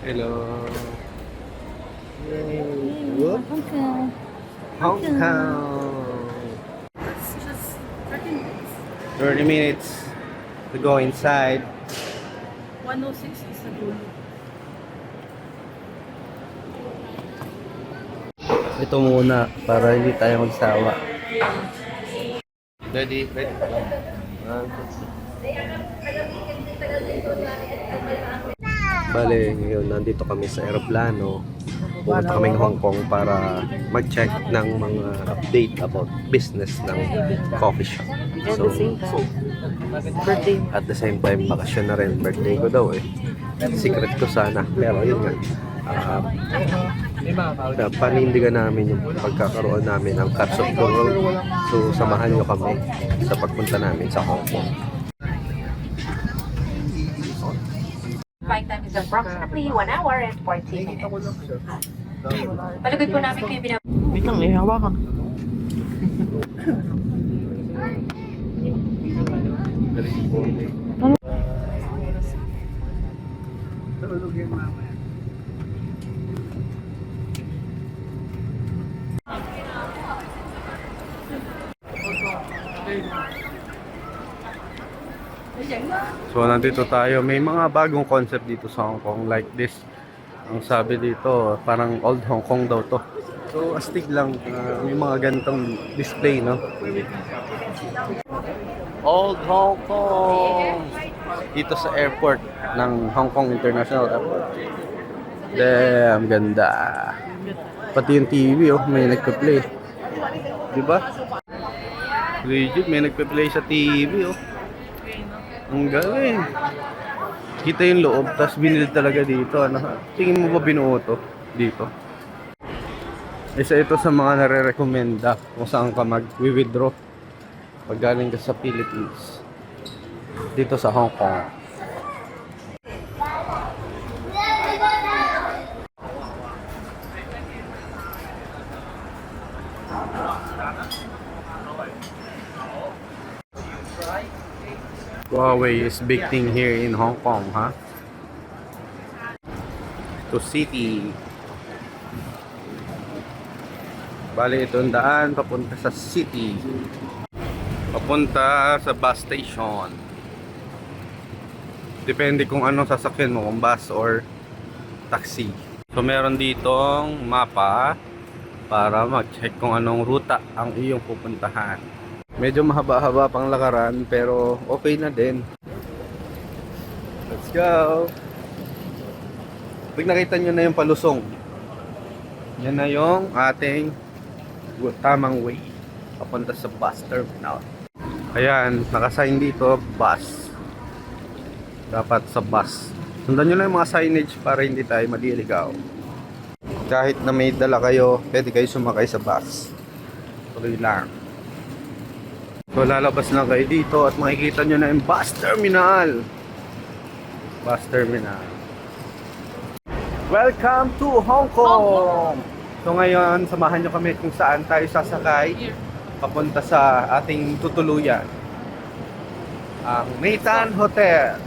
Hello. Whoop. Okay. Hong Kong. It's just 13 minutes. 30 minutes to go inside. 106 is the goal. Ito muna para hindi tayo magsawa. Ready? Ready? Bale, ngayon nandito kami sa aeroplano. Pumunta kaming Hong Kong para mag-check ng mga update about business ng coffee shop. So, Birthday. at the same time, bakasyon na rin. Birthday ko daw eh. Secret ko sana. Pero yun nga. ah, uh, panindigan namin yung pagkakaroon namin ng Cuts of the World. So, samahan nyo kami sa pagpunta namin sa Hong Kong. Is approximately 1 hour and 40 minutes. Palagay po namin kayo binab- Wait lang, eh, hawakan. So, nandito tayo. May mga bagong concept dito sa Hong Kong like this. Ang sabi dito, parang old Hong Kong daw to. So, astig lang. ah, may mga ganitong display, no? Old Hong Kong! Dito sa airport ng Hong Kong International Airport. Damn, ganda. Pati yung TV, oh, may nagpe-play. Di ba? Legit, may nagpe-play sa TV, oh. Ang galing. Kita yung loob, tapos binil talaga dito. Ano, tingin mo ba binuo to dito? Isa ito sa mga nare-recommenda kung saan ka mag-withdraw pag galing ka sa Philippines. Dito sa Hong Kong. Huawei is big thing here in Hong Kong, ha? To city. Bali, ito ang daan papunta sa city. Papunta sa bus station. Depende kung anong sasakyan mo, kung bus or taxi. So, meron ditong mapa para mag-check kung anong ruta ang iyong pupuntahan. Medyo mahaba-haba pang lakaran pero okay na din. Let's go! Pag nakita nyo na yung palusong, yan na yung ating tamang way papunta sa bus terminal. Ayan, nakasign dito, bus. Dapat sa bus. Sundan nyo lang yung mga signage para hindi tayo madiligaw. Kahit na may dala kayo, pwede kayo sumakay sa bus. Tuloy lang. So lalabas na kayo dito at makikita nyo na yung bus terminal. Bus terminal. Welcome to Hong Kong! So ngayon, samahan nyo kami kung saan tayo sasakay papunta sa ating tutuluyan. Ang Nathan Hotel.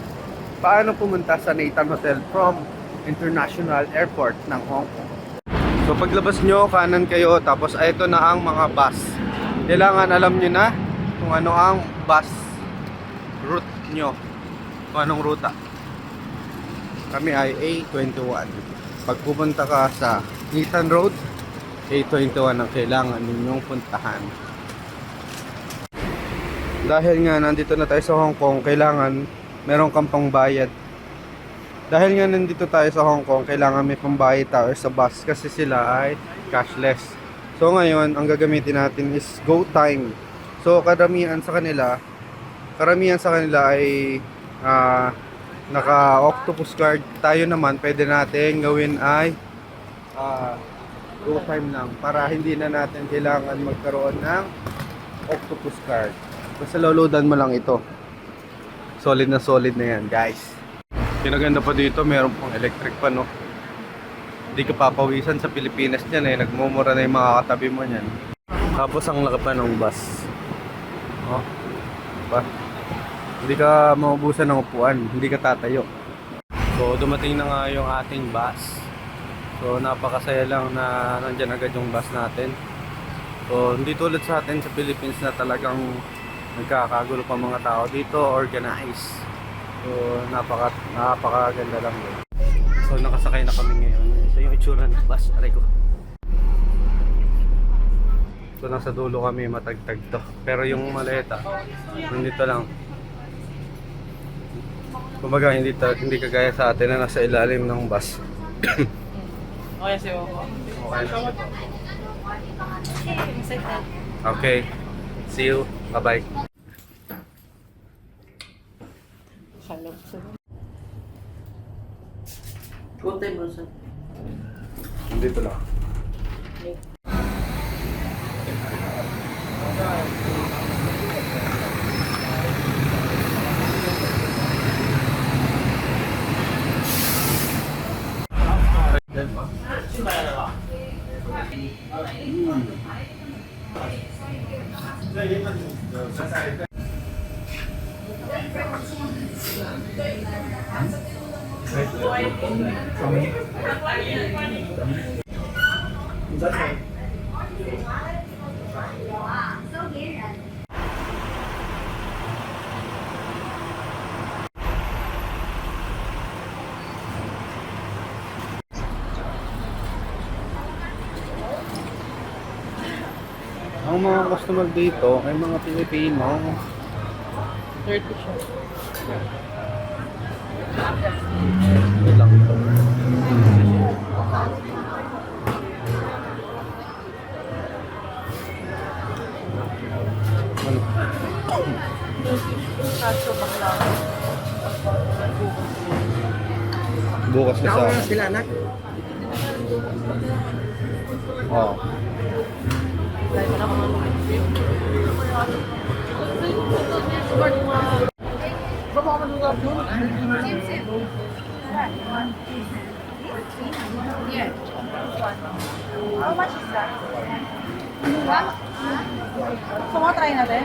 Paano pumunta sa Nathan Hotel from International Airport ng Hong Kong? So paglabas nyo, kanan kayo, tapos ito na ang mga bus. Kailangan alam nyo na kung ano ang bus route nyo. Kung anong ruta. Kami ay A21. Pag pupunta ka sa Nathan Road, A21 ang kailangan ninyong puntahan. Dahil nga nandito na tayo sa Hong Kong, kailangan meron kang pangbayad. Dahil nga nandito tayo sa Hong Kong, kailangan may pambayad tayo sa bus kasi sila ay cashless. So ngayon, ang gagamitin natin is GoTime. So karamihan sa kanila, karamihan sa kanila ay ah, naka octopus card. Tayo naman, pwede natin gawin ay ah, GoTime lang para hindi na natin kailangan magkaroon ng octopus card. Basta loloadan mo lang ito. Solid na solid na yan, guys. Pinaganda pa dito, meron pang electric pa, no? Hindi ka papawisan sa Pilipinas niyan eh. Nagmumura na yung mga katabi mo niyan. Tapos ang laki pa ng bus. Oh. Diba? Hindi ka maubusan ng upuan. Hindi ka tatayo. So dumating na nga yung ating bus. So napakasaya lang na nandyan agad yung bus natin. So hindi tulad sa atin sa Philippines na talagang nagkakagulo pa mga tao dito, organized. So napaka napakaganda lang yun. So nakasakay na kami ngayon. Ito yung itsura ng bus, aray ko. So nasa dulo kami matagtag to. Pero yung maleta, nandito lang. Kumbaga hindi ta- hindi kagaya sa atin na nasa ilalim ng bus. Okay, si Woko. Okay. Okay. See you. Bye-bye. Halog sa Nandito lang. Right. Ang mga customer dito ay mga Pilipino. 30 siya. Wait lang. Ano? Kaso bakla. Bukas na sa... sila anak. Oo. Dahil pa naman ako. Sumatra natin?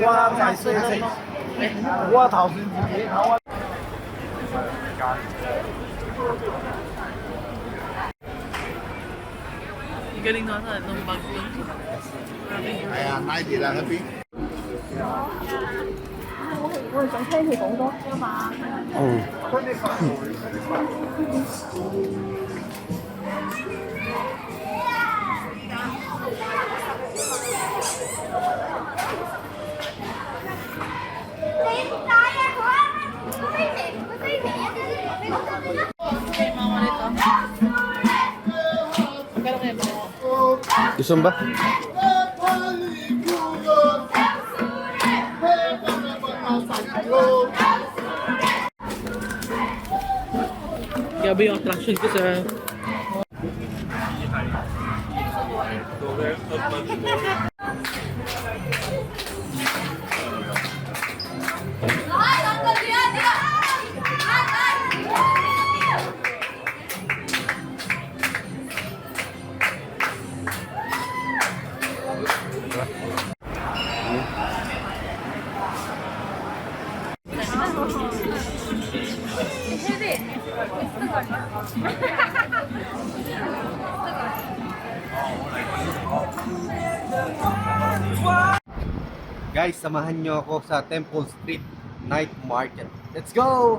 qua phải xây xây qua thảo sinh Galing na ata, nung bag ko. Kaya nai thì là happy. Ừ. Thank you. Gusto mo ba? Grabe yung attraction ko sa... Guys, samahan nyo ako sa Temple Street Night Market. Let's go!